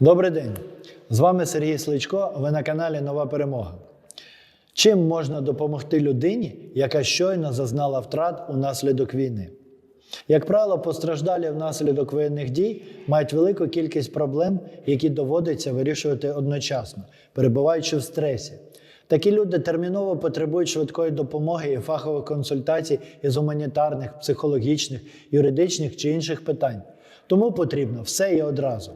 Добрий день! З вами Сергій Сличко. Ви на каналі Нова Перемога. Чим можна допомогти людині, яка щойно зазнала втрат унаслідок війни? Як правило, постраждалі внаслідок воєнних дій мають велику кількість проблем, які доводиться вирішувати одночасно, перебуваючи в стресі. Такі люди терміново потребують швидкої допомоги і фахових консультацій із гуманітарних, психологічних, юридичних чи інших питань. Тому потрібно все і одразу.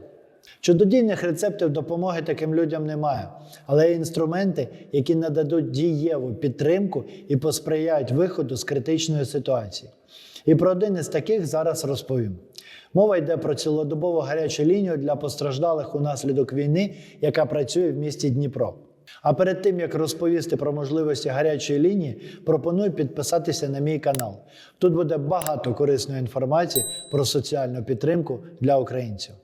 Чудодійних рецептів допомоги таким людям немає, але є інструменти, які нададуть дієву підтримку і посприяють виходу з критичної ситуації. І про один із таких зараз розповім. Мова йде про цілодобову гарячу лінію для постраждалих унаслідок війни, яка працює в місті Дніпро. А перед тим як розповісти про можливості гарячої лінії, пропоную підписатися на мій канал. Тут буде багато корисної інформації про соціальну підтримку для українців.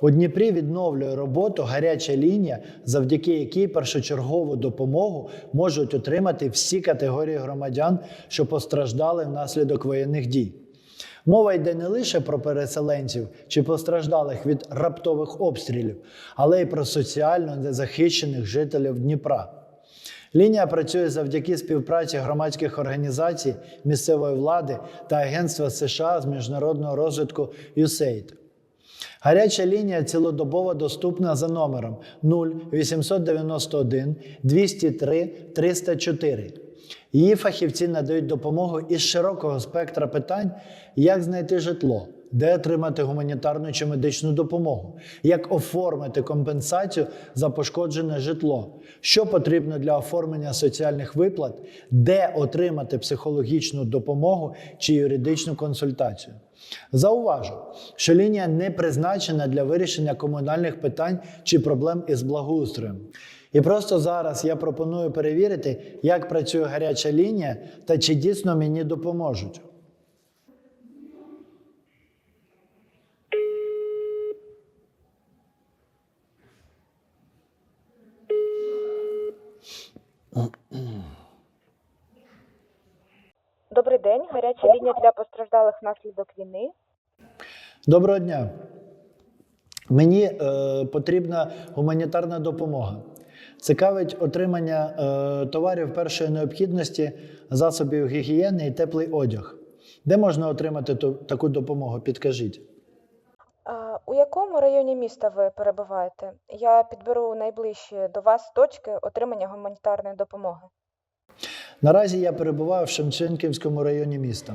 У Дніпрі відновлює роботу гаряча лінія, завдяки якій першочергову допомогу можуть отримати всі категорії громадян, що постраждали внаслідок воєнних дій. Мова йде не лише про переселенців чи постраждалих від раптових обстрілів, але й про соціально незахищених жителів Дніпра. Лінія працює завдяки співпраці громадських організацій, місцевої влади та Агентства США з міжнародного розвитку USAID. Гаряча лінія цілодобово доступна за номером 0891 203 304. Її фахівці надають допомогу із широкого спектра питань, як знайти житло, де отримати гуманітарну чи медичну допомогу, як оформити компенсацію за пошкоджене житло, що потрібно для оформлення соціальних виплат, де отримати психологічну допомогу чи юридичну консультацію. Зауважу, що лінія не призначена для вирішення комунальних питань чи проблем із благоустроєм. І просто зараз я пропоную перевірити, як працює гаряча лінія та чи дійсно мені допоможуть. Добрий день, гаряча лінія для постраждалих внаслідок війни. Доброго дня. Мені е, потрібна гуманітарна допомога. Цікавить отримання е, товарів першої необхідності, засобів гігієни і теплий одяг. Де можна отримати ту, таку допомогу? Підкажіть. А, у якому районі міста ви перебуваєте? Я підберу найближчі до вас точки отримання гуманітарної допомоги. Наразі я перебуваю в Шевченківському районі міста.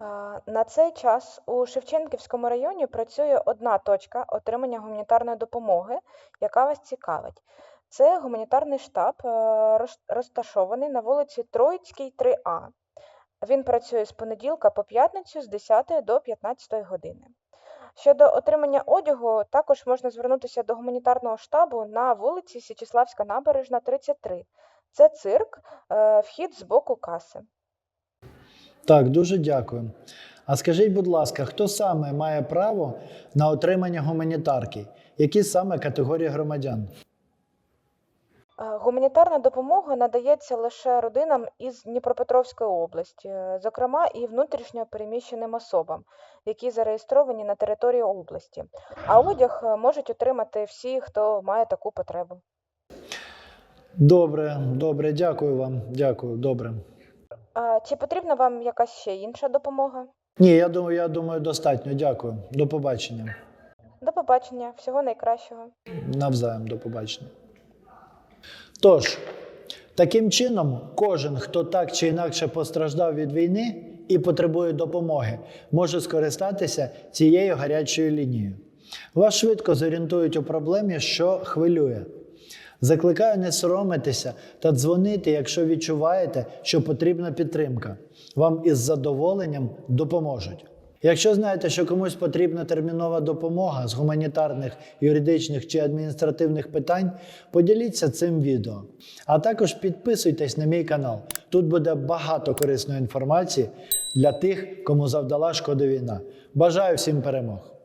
А, на цей час у Шевченківському районі працює одна точка отримання гуманітарної допомоги, яка вас цікавить. Це гуманітарний штаб, е, розташований на вулиці Троїцькій, 3А. Він працює з понеділка по п'ятницю з 10 до 15 години. Щодо отримання одягу, також можна звернутися до гуманітарного штабу на вулиці Січеславська набережна, 33. Це цирк, е, вхід з боку каси. Так, дуже дякую. А скажіть, будь ласка, хто саме має право на отримання гуманітарки? Які саме категорії громадян? Е, Гуманітарна допомога надається лише родинам із Дніпропетровської області, е, зокрема і внутрішньо переміщеним особам, які зареєстровані на території області. А одяг е, можуть отримати всі, хто має таку потребу. Добре, добре, дякую вам. Дякую, добре. А Чи потрібна вам якась ще інша допомога? Ні, я думаю, я думаю, достатньо. Дякую. До побачення. До побачення, всього найкращого. Навзаєм, до побачення. Тож, таким чином, кожен, хто так чи інакше постраждав від війни і потребує допомоги, може скористатися цією гарячою лінією. Вас швидко зорієнтують у проблемі, що хвилює. Закликаю не соромитися та дзвонити, якщо відчуваєте, що потрібна підтримка. Вам із задоволенням допоможуть. Якщо знаєте, що комусь потрібна термінова допомога з гуманітарних, юридичних чи адміністративних питань, поділіться цим відео. А також підписуйтесь на мій канал. Тут буде багато корисної інформації для тих, кому завдала шкода війна. Бажаю всім перемог!